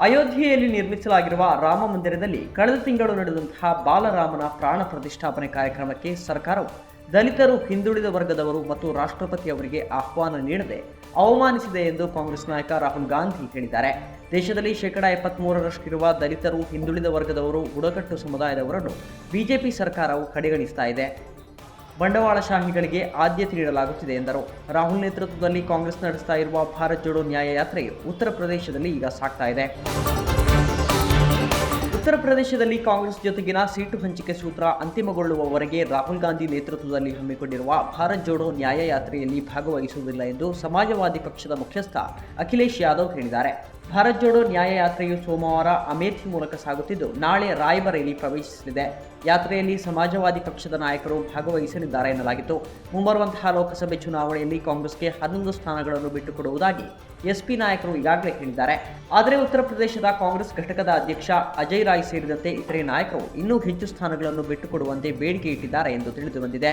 ಅಯೋಧ್ಯೆಯಲ್ಲಿ ನಿರ್ಮಿಸಲಾಗಿರುವ ರಾಮ ಮಂದಿರದಲ್ಲಿ ಕಳೆದ ತಿಂಗಳು ನಡೆದಂತಹ ಬಾಲರಾಮನ ಪ್ರಾಣ ಪ್ರತಿಷ್ಠಾಪನೆ ಕಾರ್ಯಕ್ರಮಕ್ಕೆ ಸರ್ಕಾರವು ದಲಿತರು, ಹಿಂದುಳಿದ ವರ್ಗದವರು ಮತ್ತು ರಾಷ್ಟ್ರಪತಿ ಅವರಿಗೆ ಆಹ್ವಾನ ನೀಡದೆ ಅವಮಾನಿಸಿದೆ ಎಂದು ಕಾಂಗ್ರೆಸ್ ನಾಯಕ ರಾಹುಲ್ ಗಾಂಧಿ ಹೇಳಿದ್ದಾರೆ. ದೇಶದಲ್ಲಿ ಶೇಕಡಾ ಎಪ್ಪತ್ಮೂರರಷ್ಟಿರುವ ದಲಿತರು, ಹಿಂದುಳಿದ ವರ್ಗದವರು, ಬುಡಕಟ್ಟು ಸಮುದಾಯದವರನ್ನು ಬಿಜೆಪಿ ಸರ್ಕಾರವು ಕಡೆಗಣಿಸ್ತಾ ಇದೆ. ಬಂಡವಾಳಶಾಹಿಗಳಿಗೆ ಆದ್ಯತೆ ನೀಡಲಾಗುತ್ತಿದೆ ಎಂದರು. ರಾಹುಲ್ ನೇತೃತ್ವದಲ್ಲಿ ಕಾಂಗ್ರೆಸ್ ನಡೆಸ್ತಾ ಇರುವ ಭಾರತ್ ಜೋಡೋ ನ್ಯಾಯ ಯಾತ್ರೆ ಉತ್ತರ ಪ್ರದೇಶದಲ್ಲಿ ಈಗ ಸಾಗ್ತಾ ಇದೆ. ಉತ್ತರ ಪ್ರದೇಶದಲ್ಲಿ ಕಾಂಗ್ರೆಸ್ ಜೊತೆಗಿನ ಸೀಟು ಹಂಚಿಕೆ ಸೂತ್ರ ಅಂತಿಮಗೊಳ್ಳುವವರೆಗೆ ರಾಹುಲ್ ಗಾಂಧಿ ನೇತೃತ್ವದಲ್ಲಿ ಹಮ್ಮಿಕೊಂಡಿರುವ ಭಾರತ್ ಜೋಡೋ ನ್ಯಾಯ ಯಾತ್ರೆಯಲ್ಲಿ ಭಾಗವಹಿಸುವುದಿಲ್ಲ ಎಂದು ಸಮಾಜವಾದಿ ಪಕ್ಷದ ಮುಖ್ಯಸ್ಥ ಅಖಿಲೇಶ್ ಯಾದವ್ ಹೇಳಿದ್ದಾರೆ. ಭಾರತ್ ಜೋಡೋ ನ್ಯಾಯ ಯಾತ್ರೆಯು ಸೋಮವಾರ ಅಮೇಥಿ ಮೂಲಕ ಸಾಗುತ್ತಿದ್ದು, ನಾಳೆ ರಾಯ್ಬರೇಲಿ ಪ್ರವೇಶಿಸಲಿದೆ. ಯಾತ್ರೆಯಲ್ಲಿ ಸಮಾಜವಾದಿ ಪಕ್ಷದ ನಾಯಕರು ಭಾಗವಹಿಸಲಿದ್ದಾರೆ ಎನ್ನಲಾಗಿತ್ತು. ಮುಂಬರುವಂತಹ ಲೋಕಸಭೆ ಚುನಾವಣೆಯಲ್ಲಿ ಕಾಂಗ್ರೆಸ್ಗೆ ಹನ್ನೊಂದು ಸ್ಥಾನಗಳನ್ನು ಬಿಟ್ಟುಕೊಡುವುದಾಗಿ ಎಸ್ಪಿ ನಾಯಕರು ಈಗಾಗಲೇ ಹೇಳಿದ್ದಾರೆ. ಆದರೆ ಉತ್ತರ ಪ್ರದೇಶದ ಕಾಂಗ್ರೆಸ್ ಘಟಕದ ಅಧ್ಯಕ್ಷ ಅಜಯ್ ರಾಯ್ ಸೇರಿದಂತೆ ಇತರೆ ನಾಯಕರು ಇನ್ನೂ ಹೆಚ್ಚು ಸ್ಥಾನಗಳನ್ನು ಬಿಟ್ಟುಕೊಡುವಂತೆ ಬೇಡಿಕೆ ಇಟ್ಟಿದ್ದಾರೆ ಎಂದು ತಿಳಿದು ಬಂದಿದೆ.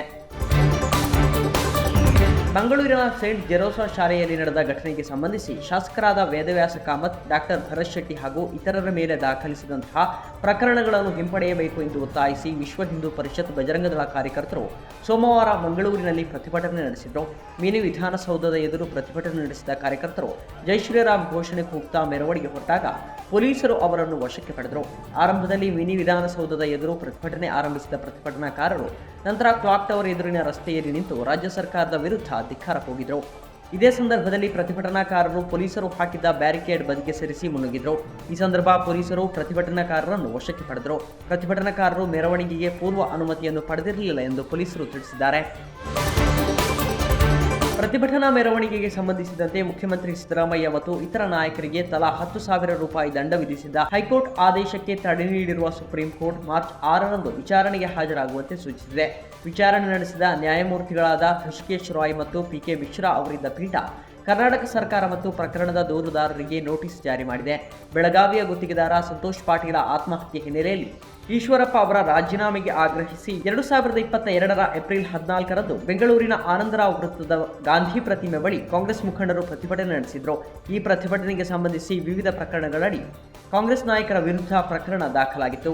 ಮಂಗಳೂರಿನ ಸೇಂಟ್ ಜೆರೋಸಾ ಶಾಲೆಯಲ್ಲಿ ನಡೆದ ಘಟನೆಗೆ ಸಂಬಂಧಿಸಿ ಶಾಸಕರಾದ ವೇದವ್ಯಾಸ ಕಾಮತ್ ಡಾಕ್ಟರ್ ಭರತ್ ಶೆಟ್ಟಿ ಹಾಗೂ ಇತರರ ಮೇಲೆ ದಾಖಲಿಸಿದಂತಹ ಪ್ರಕರಣಗಳನ್ನು ಹಿಂಪಡೆಯಬೇಕು ಎಂದು ಒತ್ತಾಯಿಸಿ ವಿಶ್ವ ಹಿಂದೂ ಪರಿಷತ್ ಬಜರಂಗದಳ ಕಾರ್ಯಕರ್ತರು ಸೋಮವಾರ ಮಂಗಳೂರಿನಲ್ಲಿ ಪ್ರತಿಭಟನೆ ನಡೆಸಿದರು. ಮಿನಿ ವಿಧಾನಸೌಧದ ಎದುರು ಪ್ರತಿಭಟನೆ ನಡೆಸಿದ ಕಾರ್ಯಕರ್ತರು ಜೈ ಶ್ರೀರಾಮ್ ಘೋಷಣೆ ಕೂಗ್ತಾ ಮೆರವಣಿಗೆ ಹೊರಟಾಗ ಪೊಲೀಸರು ಅವರನ್ನು ವಶಕ್ಕೆ ಪಡೆದರು. ಆರಂಭದಲ್ಲಿ ಮಿನಿ ವಿಧಾನಸೌಧದ ಎದುರು ಪ್ರತಿಭಟನೆ ಆರಂಭಿಸಿದ ಪ್ರತಿಭಟನಾಕಾರರು ನಂತರ ಕ್ಲಾಕ್ ಟವರ್ ಎದುರಿನ ರಸ್ತೆಯಲ್ಲಿ ನಿಂತು ರಾಜ್ಯ ಸರ್ಕಾರದ ವಿರುದ್ಧ ಧಿಕ್ಕಾರ ಹೋಗಿದ್ರು ಇದೇ ಸಂದರ್ಭದಲ್ಲಿ ಪ್ರತಿಭಟನಾಕಾರರು ಪೊಲೀಸರು ಹಾಕಿದ್ದ ಬ್ಯಾರಿಕೇಡ್ ಬದಿಗೆ ಸರಿಸಿ ಮುನ್ನುಗ್ಗಿದ್ರು. ಈ ಸಂದರ್ಭ ಪೊಲೀಸರು ಪ್ರತಿಭಟನಾಕಾರರನ್ನು ವಶಕ್ಕೆ ಪಡೆದರು. ಪ್ರತಿಭಟನಾಕಾರರು ಮೆರವಣಿಗೆಗೆ ಪೂರ್ವ ಅನುಮತಿಯನ್ನು ಪಡೆದಿರಲಿಲ್ಲ ಎಂದು ಪೊಲೀಸರು ತಿಳಿಸಿದ್ದಾರೆ. ಪ್ರತಿಭಟನಾ ಮೆರವಣಿಗೆಗೆ ಸಂಬಂಧಿಸಿದಂತೆ ಮುಖ್ಯಮಂತ್ರಿ ಸಿದ್ದರಾಮಯ್ಯ ಮತ್ತು ಇತರ ನಾಯಕರಿಗೆ ತಲಾ ಹತ್ತು ಸಾವಿರ ರೂಪಾಯಿ ದಂಡ ವಿಧಿಸಿದ್ದ ಹೈಕೋರ್ಟ್ ಆದೇಶಕ್ಕೆ ತಡೆ ನೀಡಿರುವ ಸುಪ್ರೀಂ ಕೋರ್ಟ್ ಮಾರ್ಚ್ ಆರರಂದು ವಿಚಾರಣೆಗೆ ಹಾಜರಾಗುವಂತೆ ಸೂಚಿಸಿದೆ. ವಿಚಾರಣೆ ನಡೆಸಿದ ನ್ಯಾಯಮೂರ್ತಿಗಳಾದ ಹೃಷಿಕೇಶ್ ರಾಯ್ ಮತ್ತು ಪಿಕೆ ಮಿಶ್ರಾ ಅವರಿದ್ದ ಪೀಠ ಕರ್ನಾಟಕ ಸರ್ಕಾರ ಮತ್ತು ಪ್ರಕರಣದ ದೂರುದಾರರಿಗೆ ನೋಟಿಸ್ ಜಾರಿ ಮಾಡಿದೆ. ಬೆಳಗಾವಿಯ ಗುತ್ತಿಗೆದಾರ ಸಂತೋಷ್ ಪಾಟೀಲ ಆತ್ಮಹತ್ಯೆ ಹಿನ್ನೆಲೆಯಲ್ಲಿ ಈಶ್ವರಪ್ಪ ಅವರ ರಾಜೀನಾಮೆಗೆ ಆಗ್ರಹಿಸಿ ಎರಡು ಸಾವಿರದ ಇಪ್ಪತ್ತ ಎರಡರ ಏಪ್ರಿಲ್ ಹದಿನಾಲ್ಕರಂದು ಬೆಂಗಳೂರಿನ ಆನಂದರಾವ್ ವೃತ್ತದ ಗಾಂಧಿ ಪ್ರತಿಮೆ ಬಳಿ ಕಾಂಗ್ರೆಸ್ ಮುಖಂಡರು ಪ್ರತಿಭಟನೆ ನಡೆಸಿದ್ರು. ಈ ಪ್ರತಿಭಟನೆಗೆ ಸಂಬಂಧಿಸಿ ವಿವಿಧ ಪ್ರಕರಣಗಳಡಿ ಕಾಂಗ್ರೆಸ್ ನಾಯಕರ ವಿರುದ್ಧ ಪ್ರಕರಣ ದಾಖಲಾಗಿತ್ತು.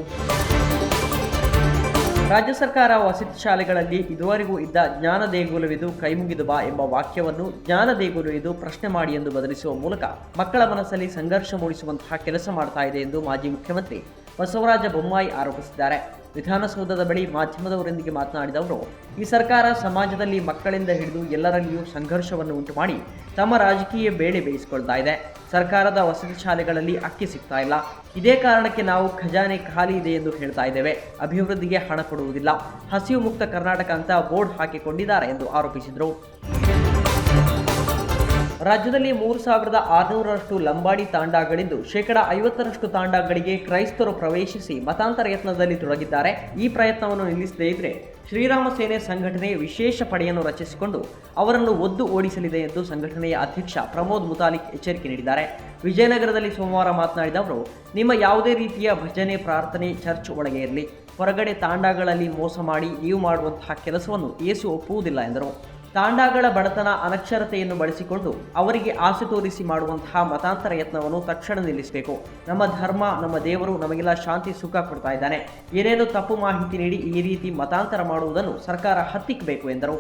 ರಾಜ್ಯ ಸರ್ಕಾರ ವಸತಿ ಶಾಲೆಗಳಲ್ಲಿ ಇದುವರೆಗೂ ಇದ್ದ ಜ್ಞಾನ ದೇಗುಲವಿದು ಕೈಮುಗಿದು ಬಾ ಎಂಬ ವಾಕ್ಯವನ್ನು ಜ್ಞಾನ ದೇಗುಲು ಪ್ರಶ್ನೆ ಮಾಡಿ ಎಂದು ಬದಲಿಸುವ ಮೂಲಕ ಮಕ್ಕಳ ಮನಸ್ಸಲ್ಲಿ ಸಂಘರ್ಷ ಮೂಡಿಸುವಂತಹ ಕೆಲಸ ಮಾಡ್ತಾ ಇದೆ ಎಂದು ಮಾಜಿ ಮುಖ್ಯಮಂತ್ರಿ ಬಸವರಾಜ ಬೊಮ್ಮಾಯಿ ಆರೋಪಿಸಿದ್ದಾರೆ. ವಿಧಾನಸೌಧದ ಬಳಿ ಮಾಧ್ಯಮದವರೊಂದಿಗೆ ಮಾತನಾಡಿದ ಅವರು, ಈ ಸರ್ಕಾರ ಸಮಾಜದಲ್ಲಿ ಮಕ್ಕಳಿಂದ ಹಿಡಿದು ಎಲ್ಲರಲ್ಲಿಯೂ ಸಂಘರ್ಷವನ್ನು ಉಂಟು ಮಾಡಿ ತಮ್ಮ ರಾಜಕೀಯ ಬೇಳೆ ಬೇಯಿಸಿಕೊಳ್ತಾ ಇದೆ. ಸರ್ಕಾರದ ವಸತಿ ಶಾಲೆಗಳಲ್ಲಿ ಅಕ್ಕಿ ಸಿಗ್ತಾ ಇಲ್ಲ. ಇದೇ ಕಾರಣಕ್ಕೆ ನಾವು ಖಜಾನೆ ಖಾಲಿ ಇದೆ ಎಂದು ಹೇಳ್ತಾ ಇದ್ದೇವೆ. ಅಭಿವೃದ್ಧಿಗೆ ಹಣ ಕೊಡುವುದಿಲ್ಲ. ಹಸಿವು ಮುಕ್ತ ಕರ್ನಾಟಕ ಅಂತ ಬೋರ್ಡ್ ಹಾಕಿಕೊಂಡಿದ್ದಾರೆ ಎಂದು ಆರೋಪಿಸಿದರು. ರಾಜ್ಯದಲ್ಲಿ ಮೂರು ಸಾವಿರದ ಆರುನೂರರಷ್ಟು ಲಂಬಾಡಿ ತಾಂಡಾಗಳಿದ್ದು ಶೇಕಡ ಐವತ್ತರಷ್ಟು ತಾಂಡಾಗಳಿಗೆ ಕ್ರೈಸ್ತರು ಪ್ರವೇಶಿಸಿ ಮತಾಂತರ ಯತ್ನದಲ್ಲಿ ತೊಡಗಿದ್ದಾರೆ. ಈ ಪ್ರಯತ್ನವನ್ನು ನಿಲ್ಲಿಸದೇ ಇದ್ರೆ ಶ್ರೀರಾಮ ಸೇನೆ ಸಂಘಟನೆ ವಿಶೇಷ ಪಡೆಯನ್ನು ರಚಿಸಿಕೊಂಡು ಅವರನ್ನು ಒದ್ದು ಓಡಿಸಲಿದೆ ಎಂದು ಸಂಘಟನೆಯ ಅಧ್ಯಕ್ಷ ಪ್ರಮೋದ್ ಮುತಾಲಿಕ್ ಎಚ್ಚರಿಕೆ ನೀಡಿದ್ದಾರೆ. ವಿಜಯನಗರದಲ್ಲಿ ಸೋಮವಾರ ಮಾತನಾಡಿದ ಅವರು, ನಿಮ್ಮ ಯಾವುದೇ ರೀತಿಯ ಭಜನೆ, ಪ್ರಾರ್ಥನೆ, ಚರ್ಚ್ ಒಳಗೆ ಇರಲಿ. ಹೊರಗಡೆ ತಾಂಡಾಗಳಲ್ಲಿ ಮೋಸ ಮಾಡಿ ನೀವು ಮಾಡುವಂತಹ ಕೆಲಸವನ್ನು ಏಸು ಒಪ್ಪುವುದಿಲ್ಲ ಎಂದರು. ತಾಂಡಾಗಳ ಬಡತನ ಅನಕ್ಷರತೆಯನ್ನು ಬಳಸಿಕೊಂಡು ಅವರಿಗೆ ಆಸೆ ತೋರಿಸಿ ಮಾಡುವಂತಹ ಮತಾಂತರ ಯತ್ನವನ್ನು ತಕ್ಷಣ ನಿಲ್ಲಿಸಬೇಕು. ನಮ್ಮ ಧರ್ಮ, ನಮ್ಮ ದೇವರು ನಮಗೆಲ್ಲ ಶಾಂತಿ, ಸುಖ ಕೊಡ್ತಾ ಇದ್ದಾನೆ. ಏನೇನು ತಪ್ಪು ಮಾಹಿತಿ ನೀಡಿ ಈ ರೀತಿ ಮತಾಂತರ ಮಾಡುವುದನ್ನು ಸರ್ಕಾರ ಹತ್ತಿಕ್ಕಬೇಕು ಎಂದರು.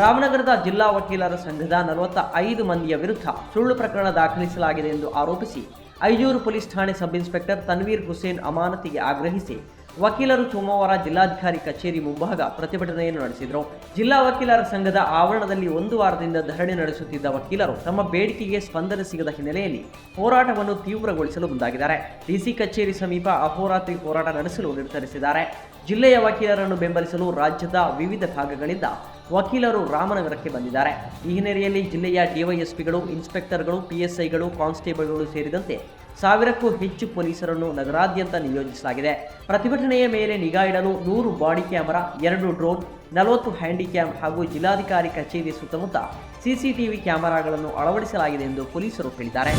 ರಾಮನಗರದ ಜಿಲ್ಲಾ ವಕೀಲರ ಸಂಘದ ನಲವತ್ತ ಐದು ಮಂದಿಯ ವಿರುದ್ಧ ಸುಳ್ಳು ಪ್ರಕರಣ ದಾಖಲಿಸಲಾಗಿದೆ ಎಂದು ಆರೋಪಿಸಿ ಐಜೂರು ಪೊಲೀಸ್ ಠಾಣೆ ಸಬ್ ಇನ್ಸ್ಪೆಕ್ಟರ್ ತನ್ವೀರ್ ಹುಸೇನ್ ಅಮಾನತಿಗೆ ಆಗ್ರಹಿಸಿ ವಕೀಲರು ಸೋಮವಾರ ಜಿಲ್ಲಾಧಿಕಾರಿ ಕಚೇರಿ ಮುಂಭಾಗ ಪ್ರತಿಭಟನೆಯನ್ನು ನಡೆಸಿದರು. ಜಿಲ್ಲಾ ವಕೀಲರ ಸಂಘದ ಆವರಣದಲ್ಲಿ ಒಂದು ವಾರದಿಂದ ಧರಣಿ ನಡೆಸುತ್ತಿದ್ದ ವಕೀಲರು ತಮ್ಮ ಬೇಡಿಕೆಗೆ ಸ್ಪಂದನೆ ಸಿಗದ ಹಿನ್ನೆಲೆಯಲ್ಲಿ ಹೋರಾಟವನ್ನು ತೀವ್ರಗೊಳಿಸಲು ಮುಂದಾಗಿದ್ದಾರೆ. ಡಿಸಿ ಕಚೇರಿ ಸಮೀಪ ಅಹೋರಾತ್ರಿ ಹೋರಾಟ ನಡೆಸಲು ನಿರ್ಧರಿಸಿದ್ದಾರೆ. ಜಿಲ್ಲೆಯ ವಕೀಲರನ್ನು ಬೆಂಬಲಿಸಲು ರಾಜ್ಯದ ವಿವಿಧ ಭಾಗಗಳಿಂದ ವಕೀಲರು ರಾಮನಗರಕ್ಕೆ ಬಂದಿದ್ದಾರೆ. ಈ ಹಿನ್ನೆಲೆಯಲ್ಲಿ ಜಿಲ್ಲೆಯ ಡಿವೈಎಸ್ಪಿಗಳು, ಇನ್ಸ್ಪೆಕ್ಟರ್ಗಳು, ಪಿಎಸ್ಐಗಳು, ಕಾನ್ಸ್ಟೇಬಲ್ಗಳು ಸೇರಿದಂತೆ ಸಾವಿರಕ್ಕೂ ಹೆಚ್ಚು ಪೊಲೀಸರನ್ನು ನಗರಾದ್ಯಂತ ನಿಯೋಜಿಸಲಾಗಿದೆ. ಪ್ರತಿಭಟನೆಯ ಮೇಲೆ ನಿಗಾ ಇಡಲು ನೂರು ಬಾಡಿ ಕ್ಯಾಮೆರಾ, ಎರಡು ಡ್ರೋನ್, ನಲವತ್ತು ಹ್ಯಾಂಡಿಕ್ಯಾಮ್ ಹಾಗೂ ಜಿಲ್ಲಾಧಿಕಾರಿ ಕಚೇರಿ ಸುತ್ತಮುತ್ತ ಸಿಸಿಟಿವಿ ಕ್ಯಾಮೆರಾಗಳನ್ನು ಅಳವಡಿಸಲಾಗಿದೆ ಎಂದು ಪೊಲೀಸರು ಹೇಳಿದ್ದಾರೆ.